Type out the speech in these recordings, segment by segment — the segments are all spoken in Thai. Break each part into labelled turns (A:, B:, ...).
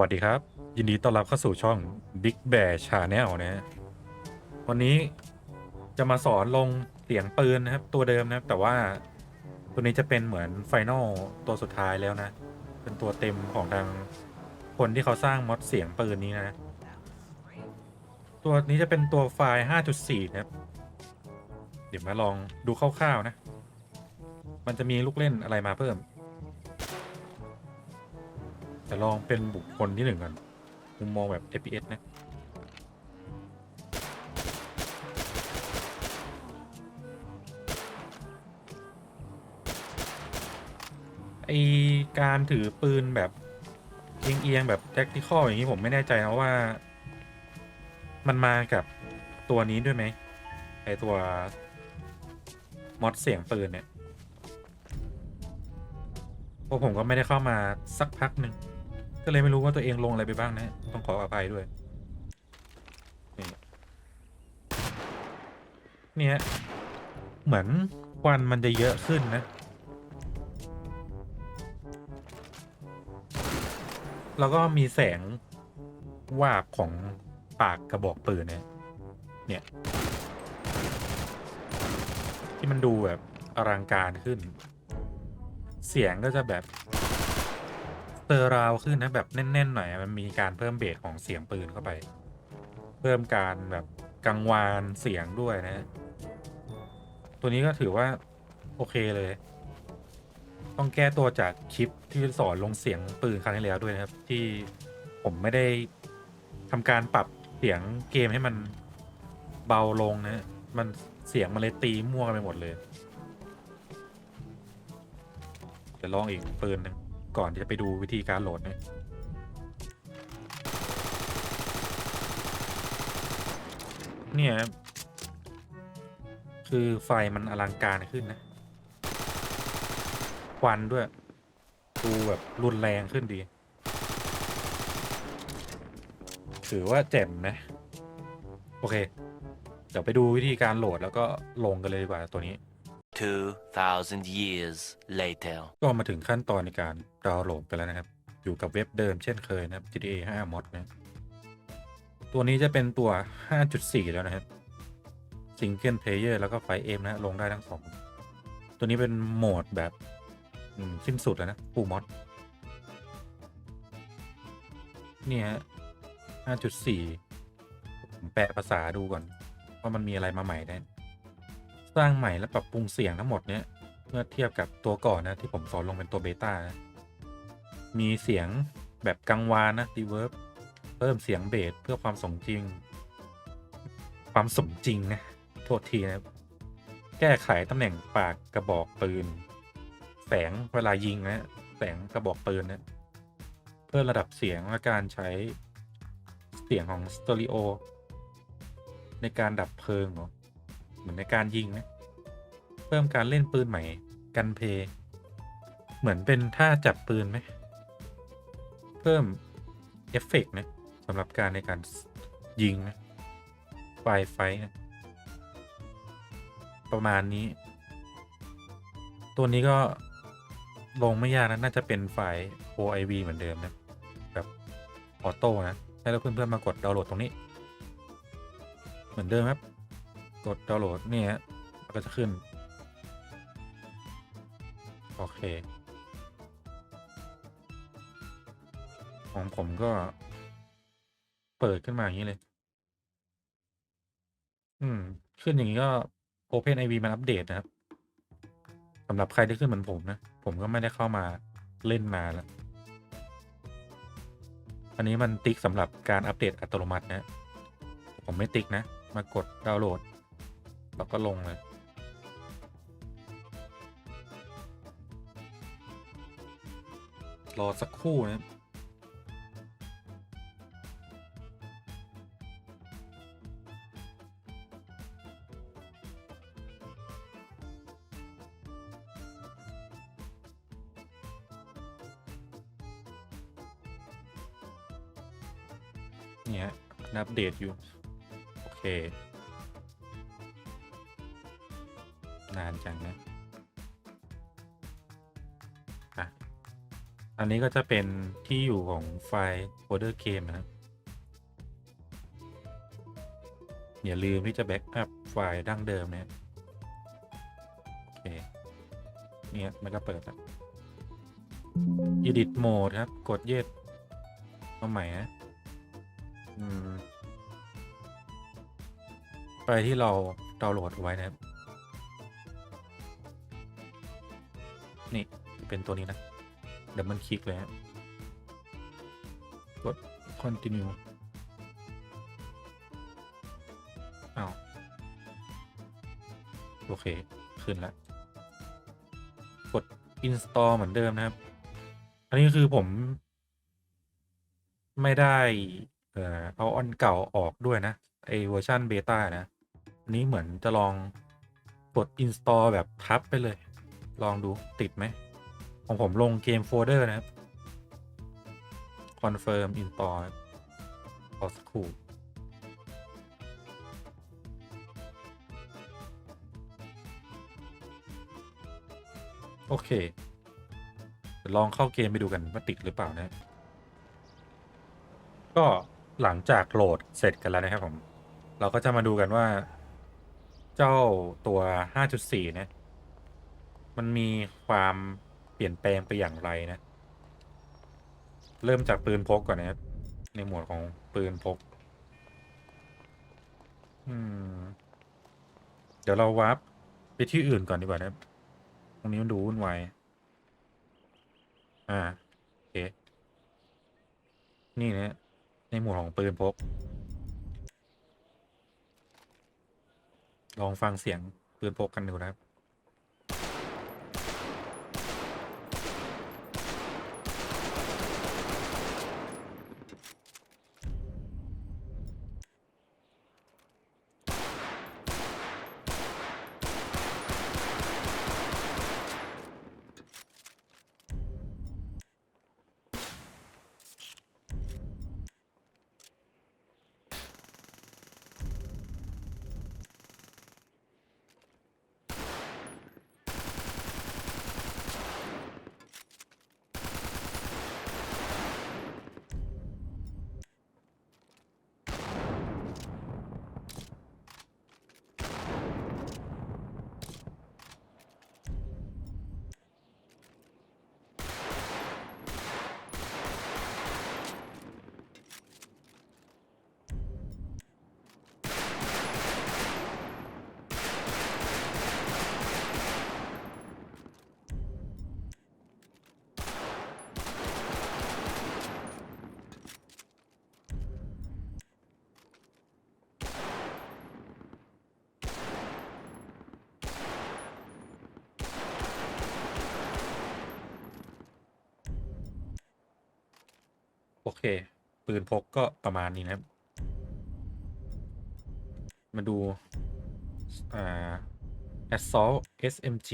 A: วัสดีครับ ยินดีต้อนรับเข้าสู่ช่อง Big Bear Channel นะฮะวันนี้จะมาสอนลงเสียงปืนนะครับ ตัวเดิมนะครับ แต่ว่าตัวนี้จะเป็นเหมือนไฟนอลตัวสุดท้ายแล้วนะ เป็นตัวเต็มของทางคนที่เขาสร้างมอดเสียงปืนนี้นะ ตัวนี้จะเป็นตัวไฟล์ 5.4 นะครับ เดี๋ยวมาลองดูคร่าวๆนะ มันจะมีลูกเล่นอะไรมาเพิ่ม แต่ลองเป็นบุคคลที่หนึ่งก่อนมุมมองแบบ FPS นะไอการถือปืนแบบเอียงๆแบบแท็กติคอลอย่างนี้ผมไม่แน่ใจนะว่า มันมากับตัวนี้ด้วยไหมไอตัวมอดเสียงปืนเนี่ยเพราะผมก็ไม่ได้เข้ามาสักพักหนึ่ง ก็เลยไม่รู้ว่าตัวเองลงอะไรไปบ้างนะ ต้องขออภัยด้วย นี่เนี่ยเหมือนควันมันจะเยอะขึ้นนะ แล้วก็มีแสงวาบของปากกระบอกปืนเนี่ย เนี่ย ที่มันดูแบบอลังการขึ้น เสียงก็จะแบบ ตอร์ราวขึ้นนะแบบแน่นๆหน่อยมันมีการเพิ่มเบสของเสียงปืนเข้าไป เพิ่มการแบบกังวานเสียงด้วยนะ ตัวนี้ก็ถือว่า โอเคเลย ต้องแก้ตัวจากคลิปที่สอนลงเสียงปืนครั้งที่แล้วด้วยนะครับ ที่ผมไม่ได้ทำการปรับเสียงเกมให้มันเบาลงนะ มันเสียงมันเลยตีมั่วกันไปหมดเลยเดี๋ยวลองอีกปืนหนึ่ง ก่อนที่จะไปดูวิธีการโหลดนะเนี่ยครับคือไฟมันอลังการขึ้นนะ ควันด้วย ดูแบบรุนแรงขึ้นดี ถือว่าเจ๋มนะ โอเค เดี๋ยวไปดูวิธีการโหลดแล้วก็ลงกันเลยดีกว่าตัวนี้
B: 2,000 years later.
A: ก็มาถึงขั้นตอนในการดาวน์โหลดไปแล้วนะครับ อยู่กับเว็บเดิมเช่นเคยนะครับ GTA 5 mod นะตัวนี้จะเป็นตัว 5.4 แล้วนะครับ Single Player แล้วก็ไฟเอมนะลงได้ทั้งสองตัวนี้เป็นโหมดแบบสิ้นสุดแล้วนะฟูมอดเนี่ยฮะ 5.4 ผมแปลภาษาดูก่อน ว่ามันมีอะไรมาใหม่ได้ สร้างใหม่และปรับปรุงเสียงทั้งหมดเนี้ยเมื่อเทียบกับตัวก่อนนะที่ผมสอนลงเป็นตัวเบต้านะมีเสียงแบบกังวานนะรีเวิร์บเพิ่มเสียงเบสเพื่อความสมจริง ความสมจริงนะโทษทีนะแก้ไขตำแหน่งปากกระบอกปืน แสงเวลายิงนะแสงกระบอกปืนนะเพิ่มระดับเสียงและการใช้เสียงของสเตอริโอในการดับเพลิงเหรอ เหมือนในการยิงนะ เพิ่มการเล่นปืนใหม่ กันเพย์เหมือนเป็นท่าจับปืนไหม เพิ่ม เอฟเฟกต์นะสำหรับการในการยิงนะไฟไฟนะประมาณนี้ ตัวนี้ก็ลงไม่ยากนะ น่าจะเป็นไฟล์ OIV เหมือนเดิมนะ แบบออโต้นะ ให้เราเพื่อนๆมากดดาวน์โหลดตรงนี้ เหมือนเดิมครับ กดดาวน์โหลดเนี่ยฮะมันก็จะขึ้น โอเค ของผมก็ เปิดขึ้นมาอย่างนี้เลย อืม ขึ้นอย่างนี้ก็ OpenIV มันอัปเดตนะครับสำหรับใครที่ขึ้นเหมือนผมนะ ผมก็ไม่ได้เข้ามาเล่นมาแล้ว อันนี้มันติ๊กสำหรับการอัปเดตอัตโนมัตินะ ผมไม่ติ๊กนะ มากดดาวน์โหลด แล้วก็ลงเลย รอสักครู่นะเนี่ยฮะอัปเดตอยู่ โอเค นานจังนะอันนี้ก็จะเป็นที่อยู่ของไฟล์โฟลเดอร์เกมนะครับอย่าลืมที่จะแบ็กอัพไฟล์ดั้งเดิมนะโอเคเนี่ยมันก็เปิดแล้ว edit mode ครับ กดเยดมาใหม่นะไฟล์ที่เราดาวน์โหลดไว้นะครับ เป็นตัวนี้นะเดี๋ยวมันคลิกเลยฮะกด continue อ้าวโอเค ขึ้นแล้ว กด install เหมือนเดิมนะครับ อันนี้คือผม ไม่ได้ เอ่อเอาอันเก่าออกด้วยนะไอเวอร์ชันเบต้านะ อันนี้เหมือนจะลองกด install แบบทับไปเลย ลองดูติดไหม ของผมลงเกมโฟลเดอร์นะครับ confirm install ครับรอสักครู่โอเค ลองเข้าเกมไปดูกันว่าติดหรือเปล่านะ ก็หลังจากโหลดเสร็จกันแล้วนะครับผม เราก็จะมาดูกันว่า เจ้าตัว 5.4เนี่ยมันมีความ ปลี่ยนแปลงไปอย่างไรนะ เริ่มจากปืนพกก่อนนะครับ ในหมวดของปืนพก อืม เดี๋ยวเราวาร์ปไปที่อื่นก่อนดีกว่านะครับ ตรงนี้มันดูวุ่นวาย อ่า โอเค นี่นะในหมวดของปืนพก ลองฟังเสียงปืนพกกันดูนะครับ เค ปืนพกก็ประมาณนี้นะครับ มาดูอ่า assault SMG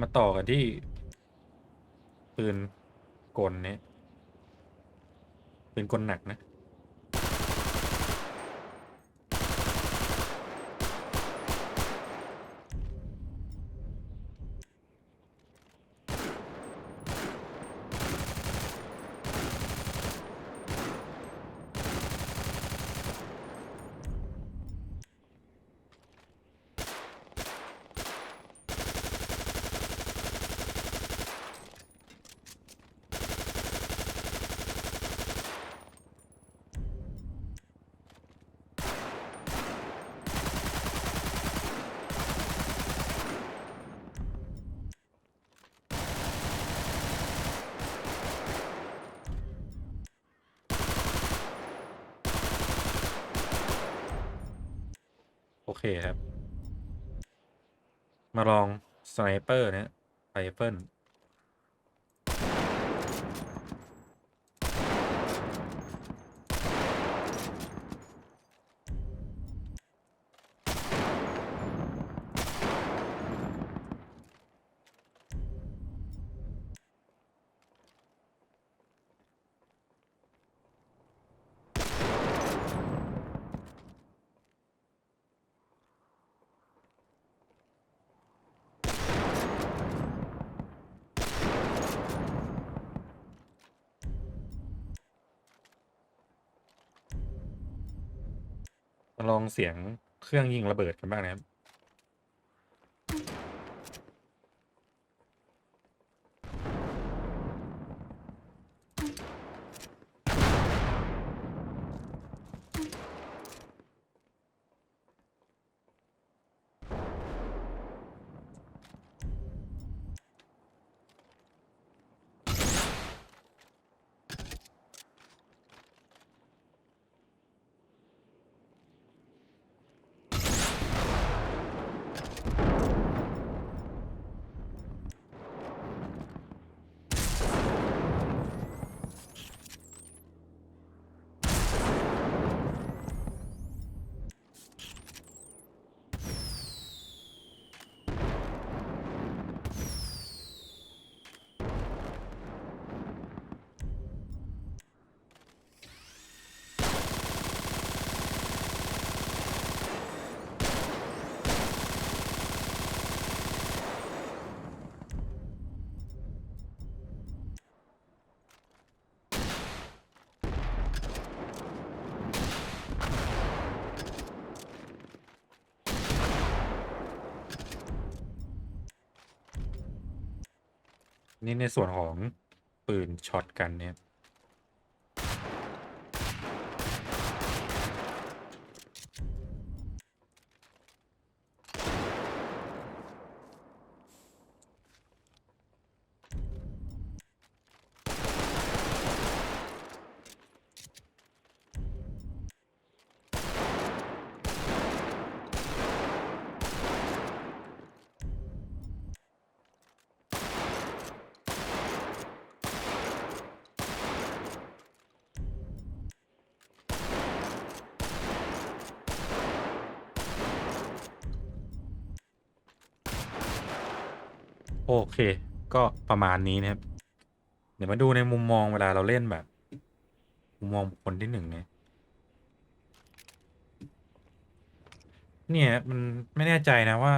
A: มาต่อกันที่ ปืนกลเนี่ยปืนกลหนักนะ เคครับ มาลองสไนเปอร์นะไรเฟิล ลองเสียงเครื่องยิงระเบิดกันบ้างนะครับ นี่ในส่วนของปืนช็อตกันเนี่ย โอเค ก็ประมาณนี้นะครับ เดี๋ยวมาดูในมุมมองเวลาเราเล่นแบบ มุมมองคคลที่หนึ่งเนี่ยเนี่ยมันไม่แน่ใจนะว่า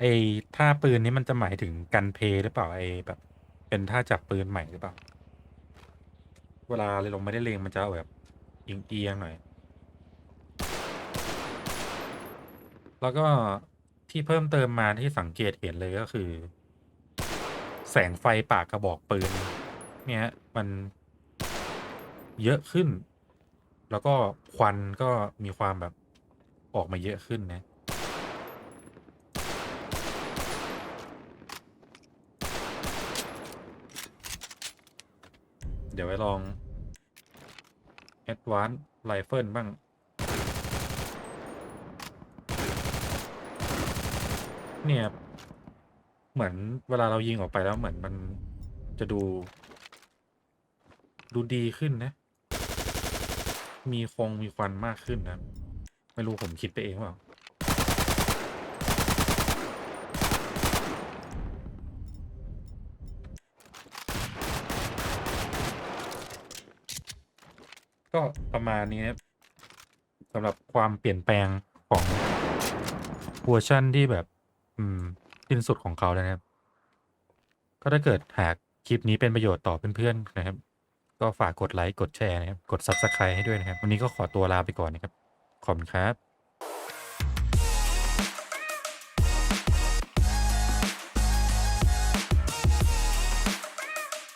A: ไอ้ท่าปืนนี้มันจะหมายถึงกันเพหรือเปล่าไอ้แบบ เป็นท่าจับปืนใหม่หรือเปล่า เวลาเราไม่ได้เลงมันจะแบบเอียงๆหน่อย แล้วก็ ที่เพิ่มเติมมาที่สังเกตเห็นเลยก็คือ แสงไฟปากกระบอกปืน เนี่ยมันเยอะขึ้น แล้วก็ควันก็มีความแบบออกมาเยอะขึ้นนะเดี๋ยวไว้ลอง Advanced Rifle บ้าง เนี่ยเหมือนเวลาเรายิงออกไปแล้วเหมือนมันจะดู ดูดีขึ้นนะ มีคงมีควันมากขึ้นนะ ไม่รู้ผมคิดไปเองเปล่าก็ประมาณนี้นะครับสำหรับความเปลี่ยนแปลงของเวอร์ชันที่แบบ อืมสิ้นสุดของเขาแล้วนะครับ ก็ถ้าเกิดหากคลิปนี้เป็นประโยชน์ต่อเพื่อนๆนะครับ ก็ฝากกดไลค์กดแชร์นะครับ กด Subscribe ให้ด้วยนะครับ วันนี้ก็ขอตัวลาไปก่อนนะครับ ขอบคุณครับ